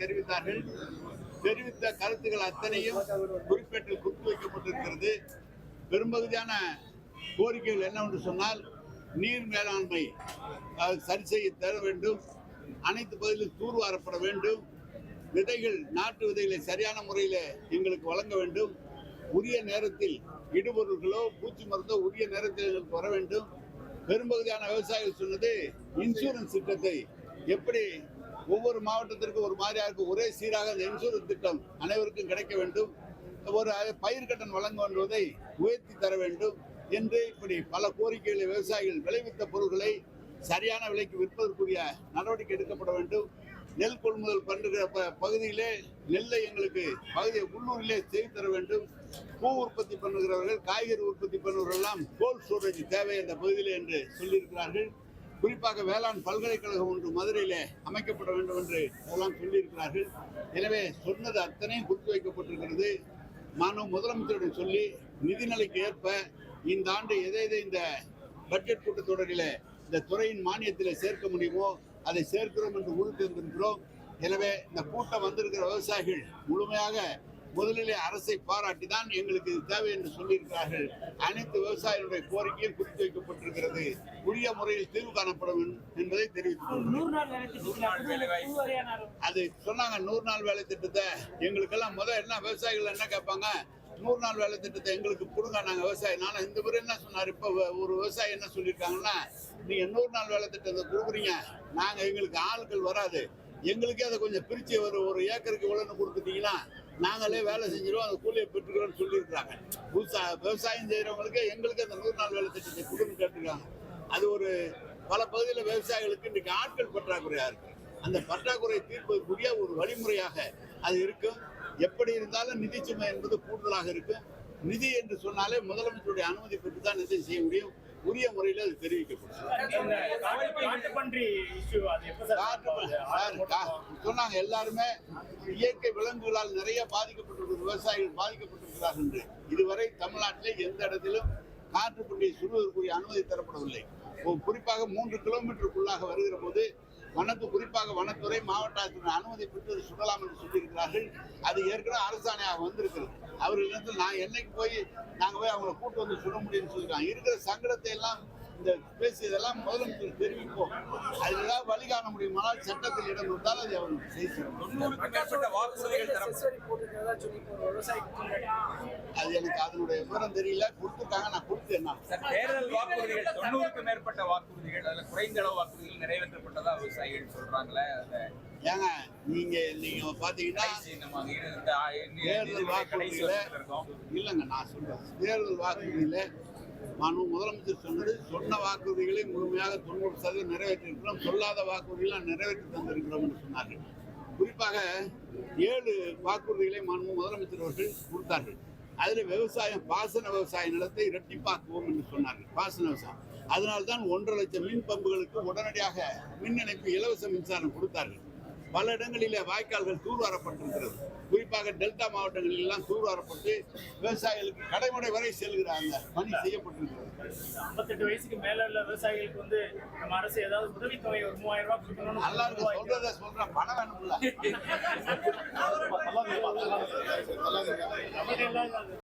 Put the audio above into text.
தெரிவித்தார்கள். தெரிவித்த கருத்துக்கள் அத்தனையும் குறிப்பேட்டில் குறித்து வைக்கப்பட்டிருக்கிறது. பெரும்பகுதியான கோரிக்கைகள் என்னவென்று சொன்னால் நீர் மேலாண்மை அது சரி செய்ய தர வேண்டும். அனைத்து பகுதியிலும் தூர்வாரப்பட வேண்டும். விதைகள் நாட்டு விதைகளை சரியான முறையில் எங்களுக்கு வழங்க வேண்டும். உரிய நேரத்தில் இடுபொருள்களோ பூச்சி மருந்தோ உரிய நேரத்தில் எங்களுக்கு வர வேண்டும். பெரும்பகுதியான விவசாயிகள் சொன்னது இன்சூரன்ஸ் திட்டத்தை எப்படி ஒவ்வொரு மாவட்டத்திற்கும் ஒரு மாதிரியா இருக்கும் ஒரே சீராக அந்த இன்சூரன்ஸ் திட்டம் அனைவருக்கும் கிடைக்க வேண்டும். ஒரு பயிர் கடன் வழங்க வேண்டுவதை உயர்த்தி தர வேண்டும் என்று இப்படி பல கோரிக்கைகளை விவசாயிகள் விளைவித்த பொருட்களை சரியான விலைக்கு விற்பதற்குரிய நடவடிக்கை எடுக்கப்பட வேண்டும். நெல் கொள்முதல் பண்ணுகிற ப- பகுதியிலே நெல்லை எங்களுக்கு பகுதியை உள்ளூரிலே செய்து தர வேண்டும். பூ உற்பத்தி பண்ணுகிறவர்கள் காய்கறி உற்பத்தி பண்ணுகிறவர்கள் எல்லாம் கோல்ட் ஸ்டோரேஜ் தேவை என்ற பகுதியில் என்று சொல்லியிருக்கிறார்கள். குறிப்பாக வேளாண் பல்கலைக்கழகம் ஒன்று மதுரையிலே அமைக்கப்பட வேண்டும் என்று எல்லாம் சொல்லியிருக்கிறார்கள். எனவே சொன்னது அத்தனையும் குறித்து வைக்கப்பட்டிருக்கிறது. மாணவ முதலமைச்சரிடம் சொல்லி நிதிநிலைக்கு ஏற்ப இந்த ஆண்டு எதை எதை இந்த பட்ஜெட் கூட்டத்தொடரில் இந்த துறையின் மானியத்தில் சேர்க்க முடியுமோ அதை சேர்க்கிறோம் என்று உறுதி தந்திருக்கிறோம். எனவே இந்த கூட்டம் வந்திருக்கிற விவசாயிகள் முழுமையாக முதலிலே அரசை பாராட்டி தான் எங்களுக்கு இது தேவை என்று சொல்லியிருக்கிறார்கள். அனைத்து விவசாயிகளுடைய கோரிக்கையும் குறித்து வைக்கப்பட்டிருக்கிறது. உரிய முறையில் தீர்வு காணப்படும் என்பதை வரையான அது சொன்னாங்க நூறு நாள் வேலை திட்டத்தை. எங்களுக்கெல்லாம் முதல் என்ன விவசாயிகள் என்ன கேட்பாங்க? நூறு நாள் வேலை திட்டத்தை எங்களுக்கு கொடுங்க நாங்கள் விவசாயி. நானும் இந்த முறை என்ன சொன்னார்? இப்போ ஒரு விவசாயி என்ன சொல்லியிருக்காங்கன்னா நீங்கள் நூறு நாள் வேலை திட்டத்தை கொடுக்குறீங்க. நாங்கள் எங்களுக்கு ஆட்கள் வராது. எங்களுக்கே அதை கொஞ்சம் பிரித்து ஒரு ஒரு ஏக்கருக்கு இவ்வளோன்னு கொடுத்துட்டீங்கன்னா நாங்களே வேலை செஞ்சிருவோம் அந்த கூலியை பெற்றுக்கிறோம்னு சொல்லியிருக்கிறாங்க. புதுசா விவசாயம் செய்கிறவங்களுக்கு எங்களுக்கு அந்த நூறு நாள் வேலை திட்டத்தை கொடுன்னு கேட்டிருக்காங்க. அது ஒரு பல பகுதியில் விவசாயிகளுக்கு இன்றைக்கு ஆட்கள் பற்றாக்குறையா இருக்கு. அந்த பற்றாக்குறை தீர்ப்பதற்குரிய ஒரு வழிமுறையாக அது இருக்கும். எப்படி இருந்தாலும் நிதி சுமை என்பது கூடுதலாக இருக்கும். நிதி என்று சொன்னாலே முதலமைச்சருடைய அனுமதி பெற்று தான் நிதி செய்ய முடியும். உரிய முறையில் அது தெரிவிக்கப்படும். சொன்னாங்க எல்லாருமே. இயற்கை விலங்குகளால் நிறைய பாதிக்கப்பட்டிருக்கிற விவசாயிகள் பாதிக்கப்பட்டிருக்கிறார்கள் என்று இதுவரை தமிழ்நாட்டிலே எந்த இடத்திலும் காட்டுப்பண்டியை சுடுவதற்குரிய அனுமதி தரப்படவில்லை. குறிப்பாக மூன்று கிலோமீட்டருக்குள்ளாக வருகிற போது வனத்து குறிப்பாக வனத்துறை மாவட்ட ஆட்சியர் அனுமதி பெற்று சுடலாம் என்று சொல்லியிருக்கிறார்கள். அது ஏற்கனவே அரசாணையாக வந்திருக்கிறது அவர்களிடத்தில் நான் என்னைக்கு போய் நாங்கள் போய் அவங்களை கூட்டு வந்து சுட முடியும்னு சொல்லியிருக்காங்க. இருக்கிற சங்கடத்தை எல்லாம் இந்த பேசியதெல்லாம் முதலமைச்சர் தெரிவிப்போம். அதில் ஏதாவது வழி காண முடியுமானால் சட்டத்தில் இடம் இருந்தால் அதை தரப்படும் அது எனக்கு அதனுடைய விவரம் தெரியல. கொடுத்துருக்காங்க. நான் கொடுத்தேன் நான். சார் தேர்தல் வாக்குறுதிகள் தொண்ணூறுக்கு மேற்பட்ட வாக்குறுதிகள் அதுல குறைந்த அளவு வாக்குறுதிகள் நிறைவேற்றப்பட்டதா விவசாயிகள் சொல்றாங்களே ஏங்க நீங்க நீங்க பாத்தீங்கன்னா தேர்தல் வாக்குறுதியில இல்லைங்க நான் சொல்றேன் தேர்தல் வாக்குறுதியில மனு முதலமைச்சர் சொன்னது சொன்ன வாக்குறுதிகளை முழுமையாக தொண்ணூறு சதவீதம் நிறைவேற்றிருக்கிறோம் சொல்லாத வாக்குறுதிகளை நிறைவேற்றி தந்திருக்கிறோம் என்று சொன்னார்கள். குறிப்பாக ஏழு வாக்குறுதிகளை மாண்பு முதலமைச்சர் அவர்கள் கொடுத்தார்கள். அதில் விவசாயம் பாசன விவசாய நிலத்தை இரட்டிப்பாக்குவோம் என்று சொன்னார்கள். பாசன விவசாயம். அதனால்தான் ஒன்றரை லட்சம் மின் பம்புகளுக்கு உடனடியாக மின் இணைப்பு இலவச மின்சாரம் கொடுத்தார்கள். பல இடங்களிலே வாய்க்கால்கள் தூர்வாரப்பட்டிருக்கிறது. குறிப்பாக டெல்டா மாவட்டங்களில் எல்லாம் தூர்வாரப்பட்டு விவசாயிகளுக்கு கடைமுறை வரை செல்கிற அந்த பணி செய்யப்பட்டிருக்கிறது. ஐம்பத்தெட்டு வயசுக்கு மேல உள்ள விவசாயிகளுக்கு வந்து நம்ம அரசு ஏதாவது உதவித்தொகை ஒரு மூவாயிரம் ரூபாய் கொடுக்கணும்னு நல்லா இருக்கு சொல்றத சொல்றேன் பணம் வேணும்ல.